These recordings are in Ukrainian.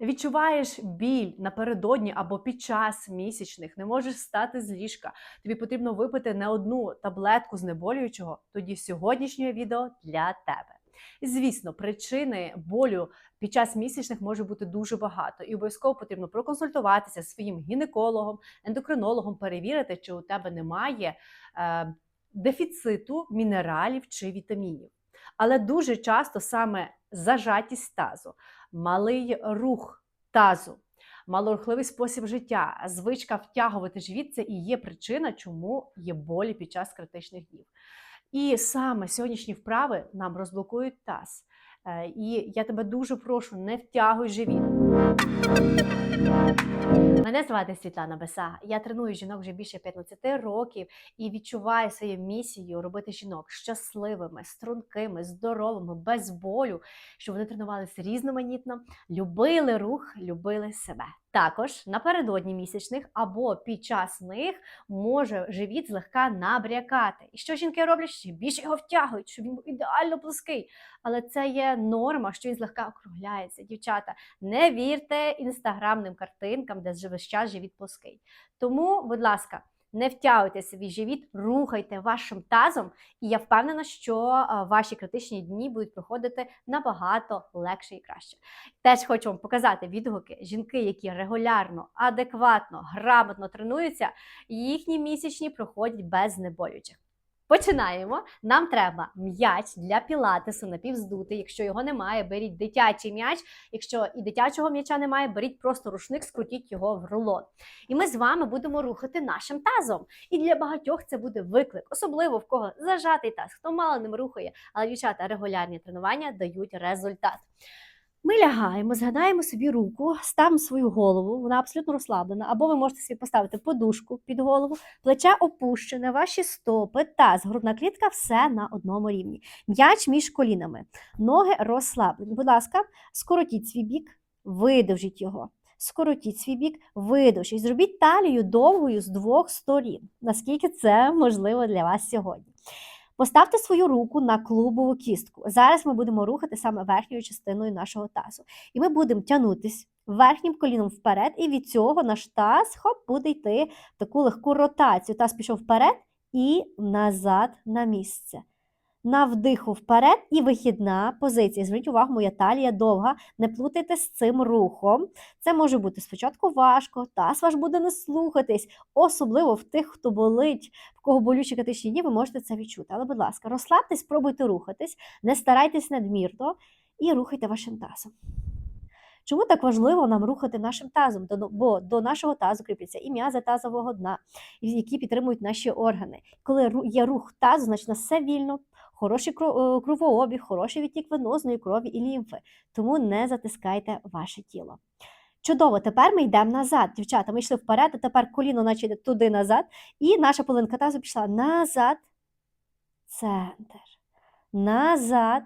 Відчуваєш біль напередодні або під час місячних, не можеш встати з ліжка. Тобі потрібно випити не одну таблетку знеболюючого. Тоді сьогоднішнє відео для тебе. Звісно, причини болю під час місячних може бути дуже багато, і обов'язково потрібно проконсультуватися зі своїм гінекологом, ендокринологом, перевірити, чи у тебе немає е, дефіциту мінералів чи вітамінів. Але дуже часто саме зажатість тазу, малий рух тазу, малорухливий спосіб життя, звичка втягувати живіт це і є причина, чому є болі під час критичних днів. І саме сьогоднішні вправи нам розблокують таз. Е, І я тебе дуже прошу, не втягуй живіт. Мене звати Світлана Беса. Я треную жінок вже більше 15 років і відчуваю свою місію робити жінок щасливими, стрункими, здоровими, без болю, щоб вони тренувалися різноманітно, любили рух, любили себе. Також напередодні місячних або під час них може живіт злегка набрякати. І що жінки роблять? Ще більше його втягують, щоб він був ідеально плоский. Але це є норма, що він злегка округляється. Дівчата, не вірте інстаграмним картинкам, де весь час живіт плоский. Тому, будь ласка, не втягуйте свій живіт, рухайте вашим тазом, і я впевнена, що ваші критичні дні будуть проходити набагато легше і краще. Теж хочу вам показати відгуки жінки, які регулярно, адекватно, грамотно тренуються, їхні місячні проходять без знеболюючих. Починаємо. Нам треба м'яч для пілатесу напівздутий. Якщо його немає, беріть дитячий м'яч. Якщо і дитячого м'яча немає, беріть просто рушник, скрутіть його в рулон. І ми з вами будемо рухати нашим тазом. І для багатьох це буде виклик, особливо в кого зажатий таз, хто мало ним рухає, але дівчата регулярні тренування дають результат. Ми лягаємо, згадаємо собі руку, ставимо свою голову, вона абсолютно розслаблена, або ви можете собі поставити подушку під голову, плече опущене, ваші стопи, таз, грудна клітка, все на одному рівні. М'яч між колінами, ноги розслаблені. Будь ласка, скоротіть свій бік, видовжіть його. Скоротіть свій бік, видовжіть. Зробіть талію довгою з двох сторін, наскільки це можливо для вас сьогодні. Поставте свою руку на клубову кістку. Зараз ми будемо рухати саме верхньою частиною нашого тазу. І ми будемо тягнутись верхнім коліном вперед, і від цього наш таз хоп, буде йти в таку легку ротацію. Таз пішов вперед і назад на місце. На вдиху вперед і вихідна позиція. Зверніть увагу, моя талія довга. Не плутайте з цим рухом. Це може бути спочатку важко, таз ваш буде не слухатись, особливо в тих, хто болить, в кого болючі критичні дні, ви можете це відчути. Але, будь ласка, розслабтесь, спробуйте рухатись, не старайтесь надмірно і рухайте вашим тазом. Чому так важливо нам рухати нашим тазом? Бо до нашого тазу кріпляться і м'язи тазового дна, які підтримують наші органи. Коли є рух тазу, значить нас все вільно, хороший е, кровообіг, хороший відтік венозної крові і лімфи. Тому не затискайте ваше тіло. Чудово, тепер ми йдемо назад. Дівчата, ми йшли вперед, а тепер коліно наче йде туди назад. І наша половинка тазу пішла назад, центр. Назад,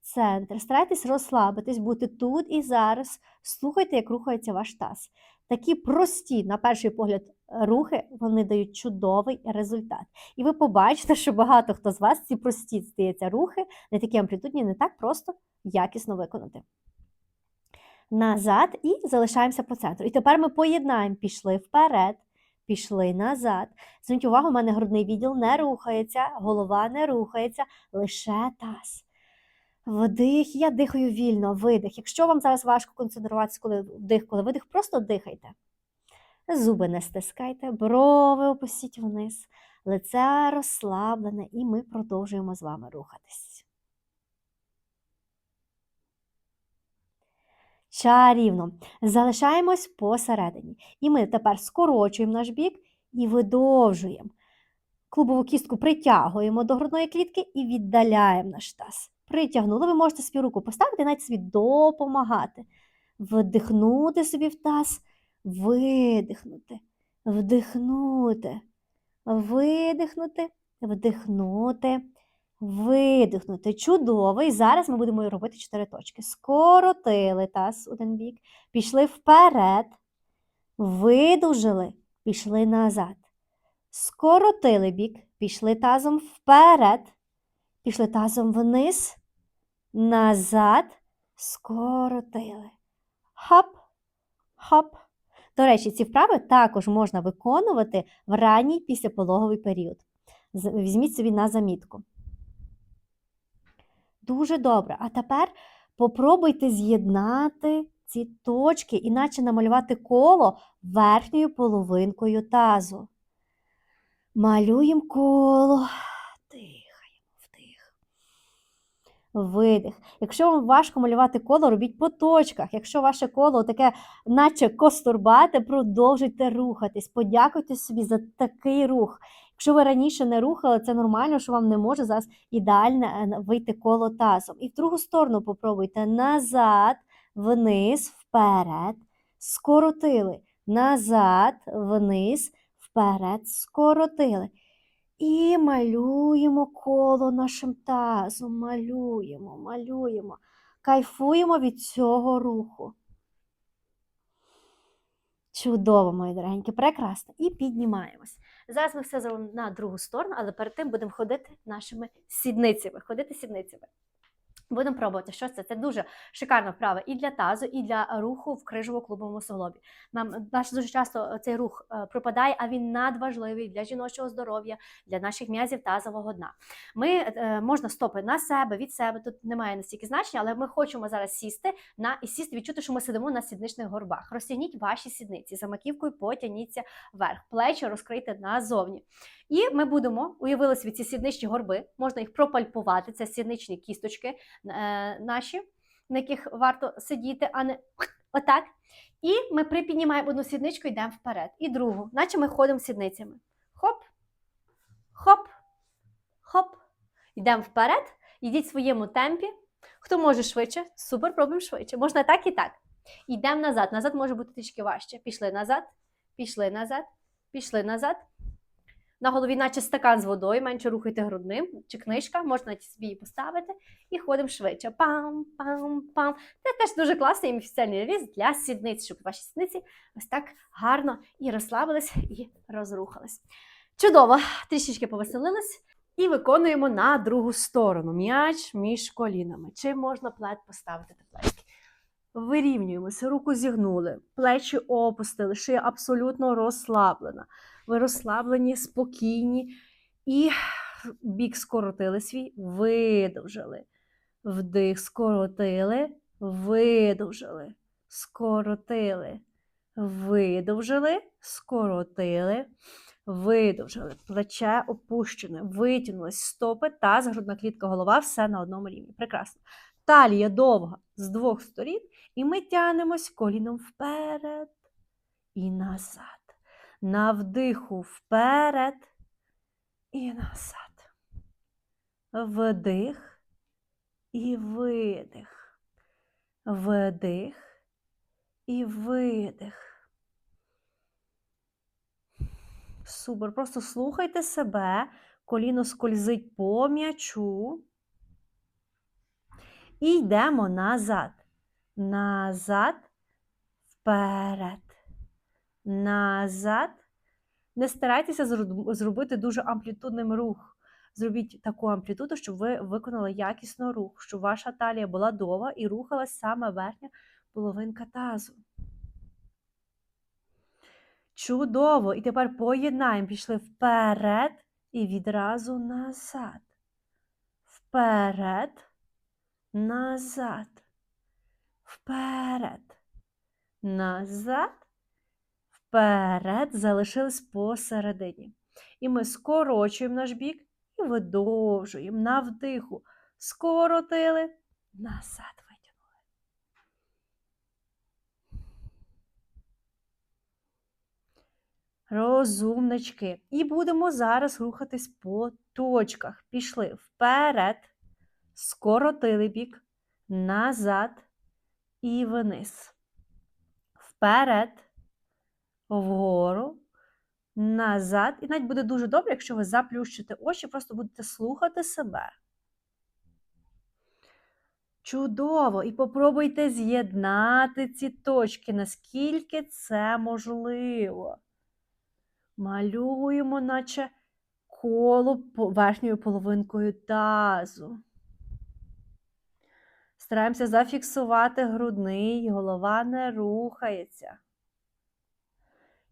центр. Старайтесь розслабитись, бути тут і зараз. Слухайте, як рухається ваш таз. Такі прості, на перший погляд, рухи вони дають чудовий результат. І ви побачите, що багато хто з вас ці прості здається рухи, не такі амплітудні, не так просто якісно виконати. Назад і залишаємося по центру. І тепер ми поєднаємо, пішли вперед, пішли назад. Зверніть увагу, у мене грудний відділ не рухається, голова не рухається, лише таз. Вдих, я дихаю вільно, видих. Якщо вам зараз важко концентруватися, коли вдих, коли видих, просто дихайте. Зуби не стискайте, брови опустіть вниз, лице розслаблене, і ми продовжуємо з вами рухатись. Чарівно. Залишаємось посередині. І ми тепер скорочуємо наш бік і видовжуємо. Клубову кістку притягуємо до грудної клітки і віддаляємо наш таз. Притягнули, ви можете собі руку поставити навіть собі допомагати. Вдихнути собі в таз, видихнути, вдихнути, видихнути, вдихнути, видихнути. Чудово. І зараз ми будемо робити чотири точки. Скоротили таз один бік, пішли вперед, видовжили, пішли назад. Скоротили бік, пішли тазом вперед, пішли тазом вниз, назад, скоротили. хоп, хоп. До речі, ці вправи також можна виконувати в ранній післяпологовий період. Візьміть собі на замітку. Дуже добре. А тепер попробуйте з'єднати ці точки, іначе намалювати коло верхньою половинкою тазу. Малюємо коло. Дихаємо, вдих. Видих. Якщо вам важко малювати коло, робіть по точках. Якщо ваше коло таке, наче костурбате, продовжуйте рухатись. Подякуйте собі за такий рух. Якщо ви раніше не рухали, це нормально, що вам не може зараз ідеально е, вийти коло тазом. І в другу сторону попробуйте назад, вниз, вперед, скоротили. Назад, вниз, вперед, скоротили. І малюємо коло нашим тазом. Малюємо, малюємо. Кайфуємо від цього руху. Чудово, мої дорогенькі, прекрасно. І піднімаємось. Зараз ми все на другу сторону, але перед тим будемо ходити нашими сідницями. Ходити сідницями. Будемо пробувати, що це. Це дуже шикарна вправа і для тазу, і для руху в крижово-клубовому суглобі. Нам наш дуже часто цей рух е, пропадає, а він надважливий для жіночого здоров'я, для наших м'язів тазового дна. Ми е, можна стопи на себе, від себе. Тут немає настільки значення, але ми хочемо зараз сісти на і сісти, відчути, що ми сидимо на сідничних горбах. Розтягніть ваші сідниці за маківкою, потягніться вверх, плечі розкрийте назовні. І ми будемо уявили собі ці сідничні горби, можна їх пропальпувати. Це сідничні кісточки е, наші, на яких варто сидіти, а не отак. І ми припіднімаємо одну сідничку і йдемо вперед. І другу, наче ми ходимо сідницями. Хоп, хоп, хоп. Йдемо вперед, йдіть в своєму темпі. Хто може швидше, супер, пробуємо швидше. Можна так і так. Йдемо назад. Назад може бути трішки важче. Пішли назад, пішли назад, пішли назад. На голові, наче стакан з водою, менше рухайте грудним, чи книжка, можна собі її поставити, і ходимо швидше. Пам, пам, пам. Це теж дуже класний міфіціальний різ для сідниць, щоб ваші сідниці ось так гарно і розслабились, і розрухались. Чудово, трішечки повеселились. І виконуємо на другу сторону. М'яч між колінами. Чи можна плед поставити тепленький? Вирівнюємося, руку зігнули, плечі опустили, шия абсолютно розслаблена. Ви розслаблені, спокійні і бік скоротили свій, видовжили. Вдих, скоротили, видовжили, скоротили, видовжили, скоротили, видовжили. Плече опущене, витягнулись стопи, таз, грудна клітка, голова, все на одному рівні. Прекрасно. Талія довга з двох сторін, і ми тянемось коліном вперед і назад. На вдиху вперед і назад. Вдих і видих. Вдих і видих. Супер. Просто слухайте себе, коліно скользить по м'ячу. І йдемо назад. Назад, вперед. Назад. Не старайтеся зробити дуже амплітудним рух. Зробіть таку амплітуду, щоб ви виконали якісно рух, щоб ваша талія була довга і рухалась саме верхня половинка тазу. Чудово! І тепер поєднаємо. Пішли вперед і відразу назад. Вперед, назад. Вперед. Назад. Вперед. Залишились посередині. І ми скорочуємо наш бік і видовжуємо на вдиху. Скоротили, назад витягнули. Розумнички. І будемо зараз рухатись по точках. Пішли вперед, скоротили бік, назад і вниз. Вперед, вгору, назад. І навіть буде дуже добре, якщо ви заплющите очі, просто будете слухати себе. Чудово! І попробуйте з'єднати ці точки, наскільки це можливо. Малюємо, наче коло верхньою половинкою тазу. Стараємося зафіксувати грудний, голова не рухається.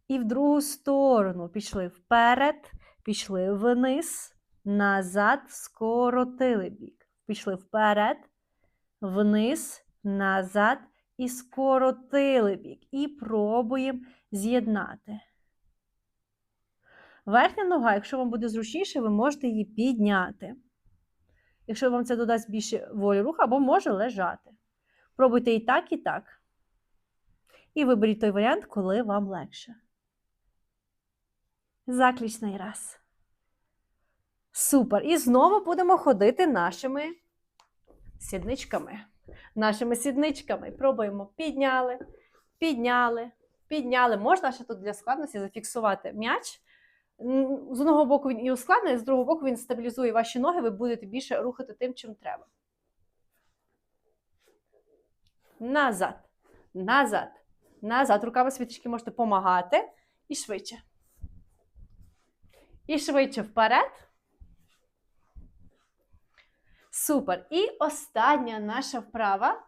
І в другу сторону пішли вперед, пішли вниз, назад, скоротили бік. Пішли вперед, вниз, назад і скоротили бік. І пробуємо з'єднати. Верхня нога, якщо вам буде зручніше, ви можете її підняти. Якщо вам це додасть більше волі руху, або може лежати. Пробуйте і так, і так. І виберіть той варіант, коли вам легше. Заключний раз. Супер. І знову будемо ходити нашими сідничками. Нашими сідничками. Пробуємо. Підняли, підняли, підняли. Можна ще тут для складності зафіксувати м'яч. З одного боку він і ускладнений, з другого боку він стабілізує ваші ноги, ви будете більше рухати тим, чим треба. Назад, назад, назад. Руками світочки можете помагати. І швидше. І швидше вперед. Супер. І остання наша вправа.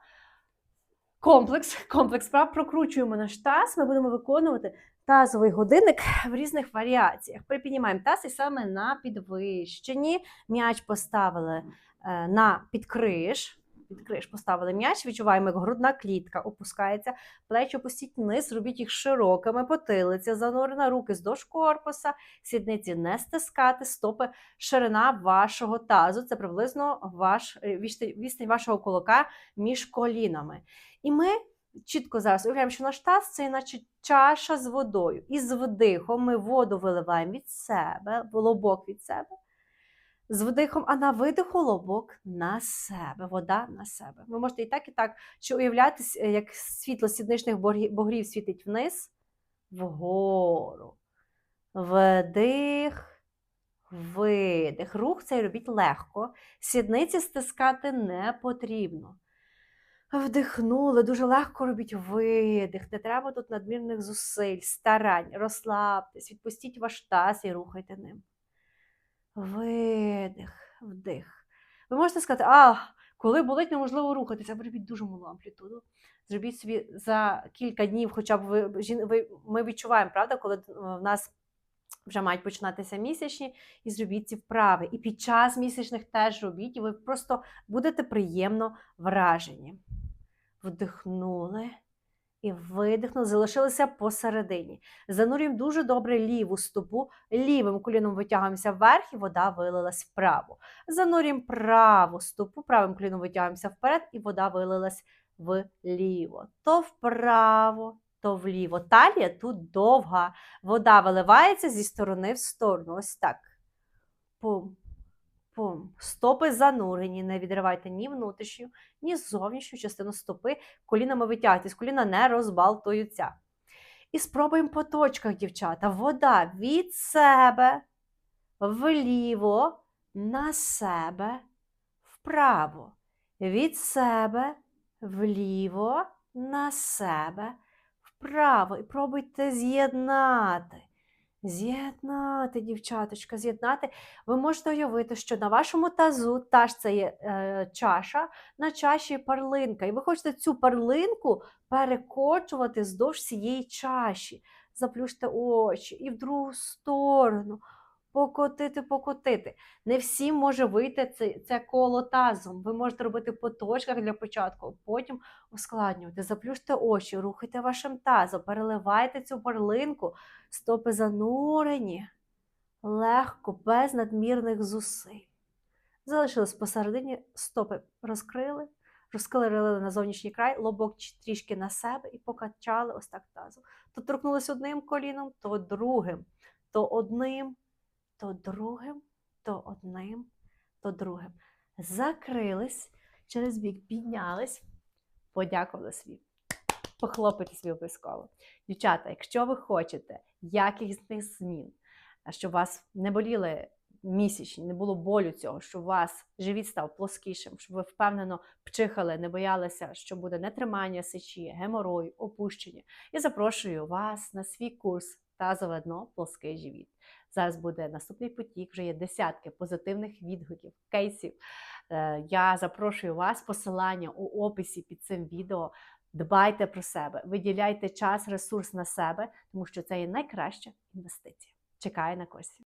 Комплекс. Комплекс вправ. Прокручуємо наш таз. Ми будемо виконувати тазовий годинник в різних варіаціях. Припіднімаємо таз і саме на підвищенні. М'яч поставили е, на підкриш. Підкриш поставили м'яч, відчуваємо, як грудна клітка опускається, плечі опустіть вниз, зробіть їх широкими, потилиця занурена, руки здовж корпуса, сідниці не стискати, стопи, ширина вашого тазу. Це приблизно ваш, е, відстань вашого кулака між колінами. І ми чітко зараз уявляємо, що наш таз це наче чаша з водою. І з вдихом ми воду виливаємо від себе, лобок від себе. З вдихом, а на видиху лобок на себе, вода на себе. Ви можете і так, і так, чи уявляти, е, як світло сідничних бугрів світить вниз, вгору. Вдих, видих. Рух цей робіть легко. Сідниці стискати не потрібно. Вдихнули, дуже легко робіть видих. Не треба тут надмірних зусиль, старань, розслабтесь, відпустіть ваш таз і рухайте ним. Видих, вдих. Ви можете сказати, а коли болить, неможливо рухатися, ви дуже малу амплітуду. Зробіть собі за кілька днів, хоча б ви, ви ми відчуваємо, правда, коли е, в нас вже мають починатися місячні, і зробіть ці вправи. І під час місячних теж робіть, і ви просто будете приємно вражені. Вдихнули і видихнули, залишилися посередині. Занурюємо дуже добре ліву стопу, лівим коліном витягуємося вверх, і вода вилилась вправо. Занурюємо праву стопу, правим коліном витягуємося вперед, і вода вилилась вліво. То вправо, то вліво. Талія тут довга. Вода виливається зі сторони в сторону. Ось так. Пум, пум. Стопи занурені. Не відривайте ні внутрішню, ні зовнішню частину стопи. Колінами витягуйтесь, коліна не розбалтуються. І спробуємо по точках, дівчата. Вода від себе вліво, на себе, вправо. Від себе вліво, на себе, вправо. І пробуйте з'єднати. З'єднати, дівчаточка, з'єднати. Ви можете уявити, що на вашому тазу та ж це є е, чаша, на чаші перлинка. І ви хочете цю перлинку перекочувати здовж цієї чаші. Заплющте очі і в другу сторону. Покотити, покотити. Не всім може вийти це, це коло тазом. Ви можете робити по точках для початку, потім ускладнювати. Заплющте очі, рухайте вашим тазом, переливайте цю перлинку, стопи занурені, легко, без надмірних зусиль. Залишились посередині, стопи розкрили, розкрили на зовнішній край, лобок трішки на себе і покачали ось так тазом. То торкнулись одним коліном, то другим, то одним, то другим, то одним, то другим. Закрились, через бік піднялись, подякували собі. Похлопайте собі обов'язково. Дівчата, якщо ви хочете якісних змін, щоб вас не боліли місячні, не було болю цього, щоб у вас живіт став плоскішим, щоб ви впевнено пчихали, не боялися, що буде нетримання сечі, геморой, опущення. Я запрошую вас на свій курс тазове дно, плоский живіт. Зараз буде наступний потік, вже є десятки позитивних відгуків, кейсів. Е, Я запрошую вас, посилання у описі під цим відео. Дбайте про себе, виділяйте час, ресурс на себе, тому що це є найкраща інвестиція. Чекаю на курсі.